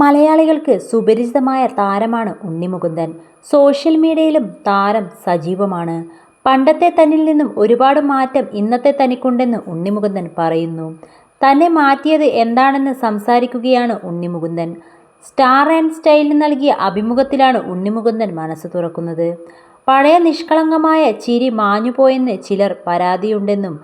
മലയാളികൾക്ക് സുപരിചിതമായ താരമാണ് ഉണ്ണിമുകുന്ദൻ. സോഷ്യൽ മീഡിയയിലും താരം സജീവമാണ്. പണ്ടത്തെ തന്നിൽ നിന്നും ഒരുപാട് മാറ്റം ഇന്നത്തെ തനിക്കുണ്ടെന്ന് ഉണ്ണിമുകുന്ദൻ പറയുന്നു. തന്നെ മാറ്റിയത് എന്താണെന്ന് സംസാരിക്കുകയാണ് ഉണ്ണിമുകുന്ദൻ. സ്റ്റാർ ആൻഡ് സ്റ്റൈലിന് നൽകിയ അഭിമുഖത്തിലാണ് ഉണ്ണിമുകുന്ദൻ മനസ്സ് തുറക്കുന്നത്. പഴയ നിഷ്കളങ്കമായ ചിരി മാഞ്ഞുപോയെന്ന് ചിലർ പരാതിയുണ്ടെന്നും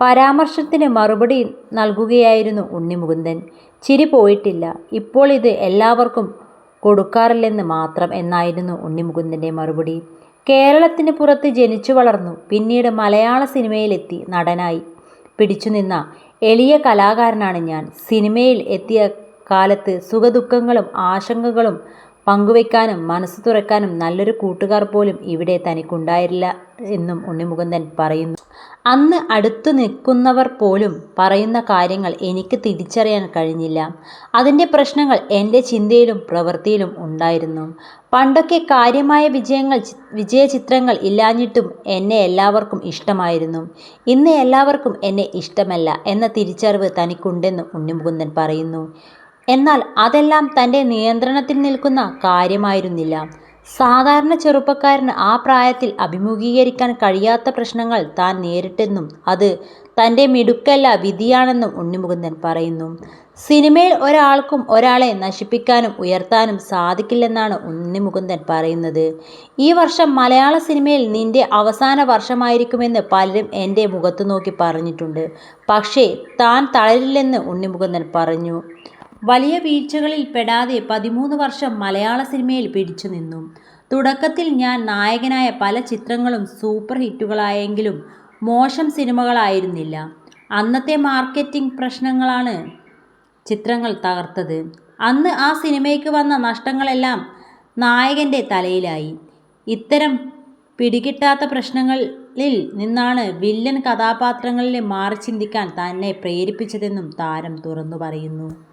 പരാമർശത്തിന് മറുപടി നൽകുകയായിരുന്നു ഉണ്ണിമുകുന്ദൻ. ചിരി പോയിട്ടില്ല. ഇപ്പോൾ ഇത് എല്ലാവർക്കും കൊടുക്കാറില്ലെന്ന് മാത്രം എന്നായിരുന്നു ഉണ്ണിമുകുന്ദന്റെ മറുപടി. കേരളത്തിന് പുറത്ത് ജനിച്ചു വളർന്നു പിന്നീട് മലയാള സിനിമയിലെത്തി നടനായി. പിടിച്ചുനിന്ന എളിയ കലാകാരനാണ് ഞാൻ. സിനിമയിൽ എത്തിയ കാലത്ത് സുഖദുഃഖങ്ങളും ആശങ്കകളും പങ്കുവയ്ക്കാനും മനസ്സ് തുറക്കാനും നല്ലൊരു കൂട്ടുകാർ പോലും ഇവിടെ തനിക്കുണ്ടായില്ല എന്നും ഉണ്ണിമുകുന്ദൻ പറയുന്നു. അന്ന് അടുത്തു നിൽക്കുന്നവർ പോലും പറയുന്ന കാര്യങ്ങൾ എനിക്ക് തിരിച്ചറിയാൻ കഴിഞ്ഞില്ല. അതിന്റെ പ്രശ്നങ്ങൾ എന്റെ ചിന്തയിലും പ്രവൃത്തിയിലും ഉണ്ടായിരുന്നു. പണ്ടൊക്കെ കാര്യമായ വിജയങ്ങൾ വിജയ ചിത്രങ്ങൾ ഇല്ലാഞ്ഞിട്ടും എന്നെ എല്ലാവർക്കും ഇഷ്ടമായിരുന്നു. ഇന്ന് എല്ലാവർക്കും എന്നെ ഇഷ്ടമല്ല എന്ന തിരിച്ചറിവ് തനിക്കുണ്ടെന്ന് ഉണ്ണിമുകുന്ദൻ പറയുന്നു. എന്നാൽ അതെല്ലാം തന്റെ നിയന്ത്രണത്തിൽ നിൽക്കുന്ന കാര്യമായിരുന്നില്ല. സാധാരണ ചെറുപ്പക്കാരന് ആ പ്രായത്തിൽ അഭിമുഖീകരിക്കാൻ കഴിയാത്ത പ്രശ്നങ്ങൾ താൻ നേരിട്ടെന്നും അത് തന്റെ മിടുക്കല്ല വിധിയാണെന്നും ഉണ്ണിമുകുന്ദൻ പറയുന്നു. സിനിമയിൽ ഒരാൾക്കും ഒരാളെ നശിപ്പിക്കാനും ഉയർത്താനും സാധിക്കില്ലെന്നാണ് ഉണ്ണിമുകുന്ദൻ പറയുന്നത്. ഈ വർഷം മലയാള സിനിമയിൽ നിന്റെ അവസാന വർഷമായിരിക്കുമെന്ന് പലരും എന്റെ മുഖത്തു നോക്കി പറഞ്ഞിട്ടുണ്ട്. പക്ഷേ താൻ തളരില്ലെന്ന് ഉണ്ണിമുകുന്ദൻ പറഞ്ഞു. വലിയ വീഴ്ചകളിൽ പെടാതെ പതിമൂന്ന് വർഷം മലയാള സിനിമയിൽ പിടിച്ചു നിന്നു. തുടക്കത്തിൽ ഞാൻ നായകനായ പല ചിത്രങ്ങളും സൂപ്പർ ഹിറ്റുകളായെങ്കിലും മോശം സിനിമകളായിരുന്നില്ല. അന്നത്തെ മാർക്കറ്റിംഗ് പ്രശ്നങ്ങളാണ് ചിത്രങ്ങൾ തകർത്തത്. അന്ന് ആ സിനിമയ്ക്ക് വന്ന നഷ്ടങ്ങളെല്ലാം നായകന്റെ തലയിലായി. ഇത്തരം പിടികിട്ടാത്ത പ്രശ്നങ്ങളിൽ നിന്നാണ് വില്ലൻ കഥാപാത്രങ്ങളിൽ മാറി ചിന്തിക്കാൻ തന്നെ പ്രേരിപ്പിച്ചതെന്നും താരം തുറന്നു പറയുന്നു.